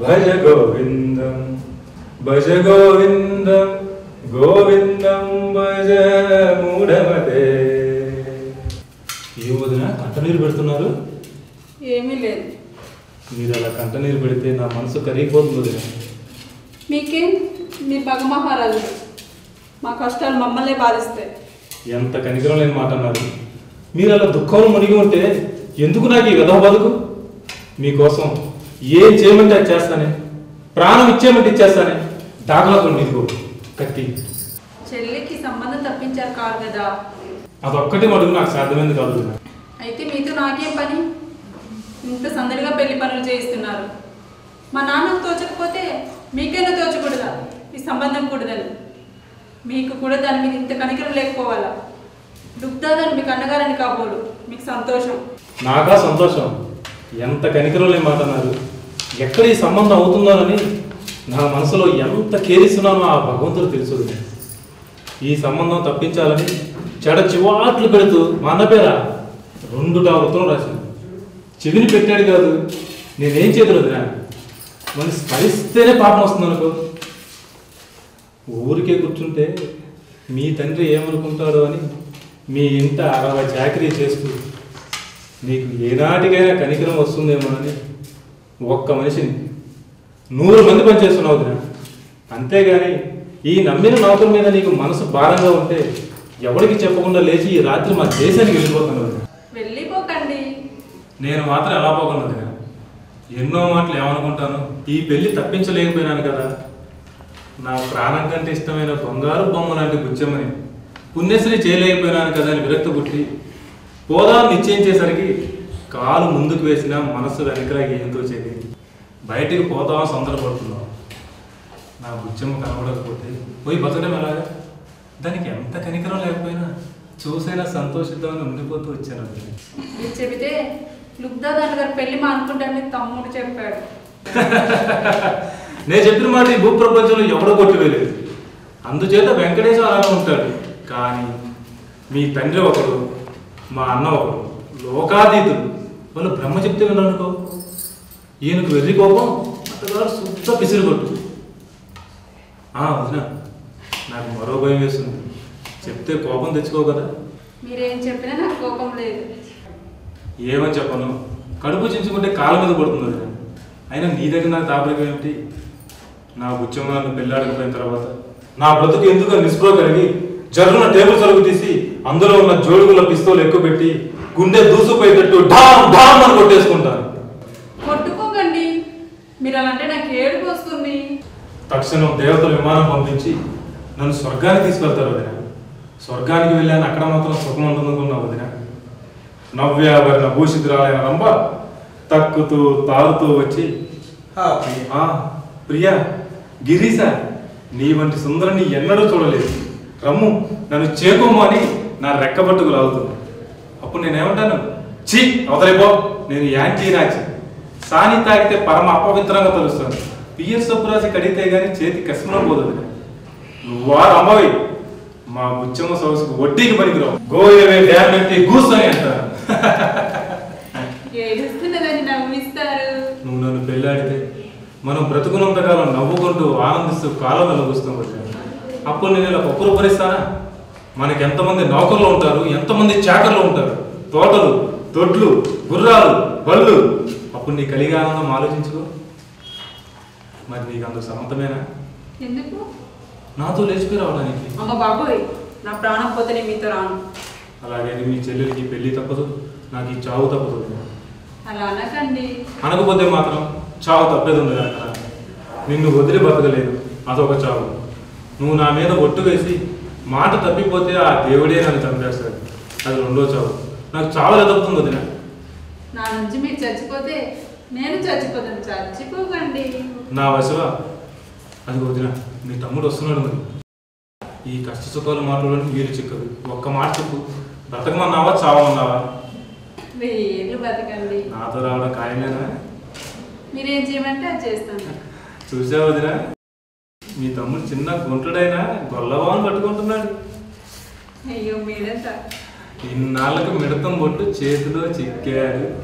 భజ గోవిందం భజ గోవిందం గోవిందం భజ మూఢమతే ఈ వదిన కంటనీరు పెడుతున్నారు? ఏమీ లేదు. మీరు అలా కంటనీరు పెడితే నా మనసు కరిగిపోతుంది. వదిన మీకేం? మీ పగమహారాజు మా కష్టాలు మమ్మల్ని బాధిస్తాయి. ఎంత కనికరం లేని మాట అన్నారు. మీరు అలా దుఃఖంలో మునిగి ఉంటే ఎందుకు నాకు ఈ విధవ బతుకు? మీకోసం ఏం చేయమంటే అది చేస్తానే? ప్రాణం ఇచ్చేయమంటే ఇచ్చేస్తానే దాఖలాతో ఇదిగో కత్తి. చెల్లికి సంబంధం తప్పించారు కాదు కదా. అదొక్కటి మడుగు నాకు సాధ్యమైంది కాదు. అయితే మీతో నాకేం పని? ఇంత సందడిగా పెళ్ళి పనులు చేయిస్తున్నారు. మా నాన్నకు తోచకపోతే మీకైనా తోచకూడదా? ఈ సంబంధం కూడదని. మీకు కూడా దాని మీద ఇంత కనికరం లేకపోవాలా? దుగ్ధాదని మీకు అన్నగారని కాబోలు. మీకు సంతోషం. నాకా సంతోషం. ఎంత కనికరం మాట అన్నారు ఎక్కడ ఈ సంబంధం అవుతుందోనని నా మనసులో ఎంత కేరిస్తున్నానో ఆ భగవంతుడు తెలుసు ఈ సంబంధం తప్పించాలని చెడ చివాట్లు పెడుతూ మా అన్న పేర రెండు డా ఉత్తరం రాశాను చెవిని పెట్టాడు కాదు నేనేం చేతులు మరి స్మరిస్తేనే పాపం వస్తుంది అనుకో. ఊరికే కూర్చుంటే మీ తండ్రి ఏమనుకుంటాడో అని మీ ఇంట అరవై చాకరీ చేస్తూ నీకు ఏనాటికైనా కనికరం వస్తుందేమోనని ఒక్క మనిషిని నూరు మంది పనిచేస్తున్నావు వదినా. అంతేగాని ఈ నమ్మిన నౌకల మీద నీకు మనసు భారంగా ఉంటే ఎవరికి చెప్పకుండా లేచి ఈ రాత్రి మా దేశానికి వెళ్ళిపోతాను వెళ్ళిపోకండి. నేను మాత్రం ఎలా వదినా? ఎన్నో మాటలు ఏమనుకుంటాను? ఈ పెళ్ళి తప్పించలేకపోయినాను కదా. నా ప్రాణం కంటే ఇష్టమైన బంగారు బొమ్మ లాంటి బుచ్చమ్మని పుణ్యశ్రీ చేయలేకపోయినాను కదా అని విరక్తి పుట్టి పోదాం నిశ్చయించేసరికి కాలు ముందుకు వేసినా మనసు వెనకలా ఏం తోచేది బయటికి పోతాం సందర్భపడుతున్నాం నా బుచ్చమ్మ కనబడకపోతే పోయి బతకడం ఎలాగా? దానికి ఎంత కనికరం లేకపోయినా చూసైనా సంతోషిద్దామని ఉండిపోతూ వచ్చాను. మీరు చెబితే గారు పెళ్ళి మానుకుంటానని తమ్ముడు చెప్పాడు. నేను చెప్పిన మాట ఈ భూప్రపంచంలో ఎవడో కొట్టివేయలేదు అందుచేత వెంకటేశ్వర అలానే ఉంటాడు. కానీ మీ తండ్రి ఒకడు మా అన్న ఒకడు లోకాతీతుడు. వాళ్ళు బ్రహ్మ చెప్తే విన్నానుకో ఈయనకు వెర్రి కోపం అత్తగారు శుద్ధ పిసిరి కొట్టు ఆ, వదినా నాకు మరో భయం వేస్తుంది. చెప్తే కోపం తెచ్చుకో కదా. మీరేం చెప్పినా నాకు కోపం లేదు. ఏమని చెప్పను? కడుపు చించుకుంటే కాళ్ళ మీద పడుతుంది వదినా. అయినా నీ దగ్గర నాకు తాపరికం ఏమిటి? నా నన్ను పెళ్ళాడకపోయిన తర్వాత నా బ్రతుకు ఎందుకు నిస్పృహ కలిగి జరుగున టేబుల్ సరుకు తీసి అందులో ఉన్న జోడుగుల పిస్తోలు ఎక్కువ పెట్టి గుండె దూసుకుపోయేటట్టు ఢామ్ ఢామ్ అని కొట్టేసుకుంటాను కొట్టుకోకండి. మీరు అలా అంటే నాకు ఏడుపు వస్తుంది. తక్షణం దేవతల విమానం పంపించి నన్ను స్వర్గానికి తీసుకెళ్తారు వదిన. స్వర్గానికి వెళ్ళాను అక్కడ మాత్రం సుఖం ఉంటుందనుకున్నా వదిన. నవ్యాభరణ భూషితురాలైన రంభ తక్కుతూ తారుతూ వచ్చి ప్రియా గిరీశ నీ వంటి సుందరిని ఎన్నడూ చూడలేదు. రమ్ము నన్ను చేకోము అని నా రెక్కబట్టుకు లాగుతుంది అప్పుడు నేనేమంటాను? ఛీ అవతలిపో నేను యాంటీ రాచి సాని తాగితే పరమ అపవిత్రంగా తెలుస్తాను పిఎస్ సొప్పురాసి కడిగితే గాని చేతి కసిమలో పోదు. నువ్వా రమ్మవి మా బుచ్చమ్మ సొగసుకు వడ్డీకి పనికిరావు. గోయవే డ్యామ్ ఎత్తి కూర్చొని అంటారు. నువ్వు నన్ను పెళ్ళాడితే మనం బ్రతుకున్నంతకాలం నవ్వుకుంటూ ఆనందిస్తూ కాలం వెలగుస్తాం వదిన. అప్పుడు నేను ఇలా పప్పులు భరిస్తానా మనకి ఎంతమంది నౌకర్లు ఉంటారు ఎంతమంది చాకర్లు ఉంటారు? తోటలు దొడ్లు గుర్రాలు బళ్ళు. అప్పుడు నీ కలిగి ఆనందం ఆలోచించుకో. మరి నీకు అందుకు సమ్మతమేనా ఎందుకు? నాతో లేచిపోయి రావడానికి. అమ్మ బాబోయ్ నా ప్రాణం పోతే నేను మీతో రాను. అలాగే మీ చెల్లెలకి పెళ్ళి తప్పదు నాకు ఈ చావు తప్పదు. అలా అనకండి. అనకపోతే మాత్రం చావు తప్పేది ఉంది నిన్ను వదిలి బతకలేదు. అదొక చావు. నువ్వు నా మీద ఒట్టు వేసి మాట తప్పిపోతే ఆ దేవుడే నన్ను చంపేస్తాడు. అది రెండో చావు. నాకు చావులే తప్పుతుంది వదిన? నా నుంచి మీరు చచ్చిపోతే నేను చచ్చిపోతాను. చచ్చిపోకండి. నా వశవా. అది వదిన మీ తమ్ముడు వస్తున్నాడు మరి. ఈ కష్ట సుఖాలు మాట్లాడడానికి వీలు చిక్కదు. ఒక్క మాట చెప్పు. బ్రతకమన్నావా? చావమన్నావా? వేలు బతకండి నాతో రావడం ఖాయమేనా? మీరేం చేయమంటే అది చేస్తాను. చూసావు వదినా? మీ తమ్ముడు చిన్న గుంటుడైనా గొల్లవాన్ పట్టుకుంటున్నాడు. అయ్యో మీరంతా. ఇన్నాళ్ళకు మిడతం బొట్టు చేతిలో చిక్కాడు.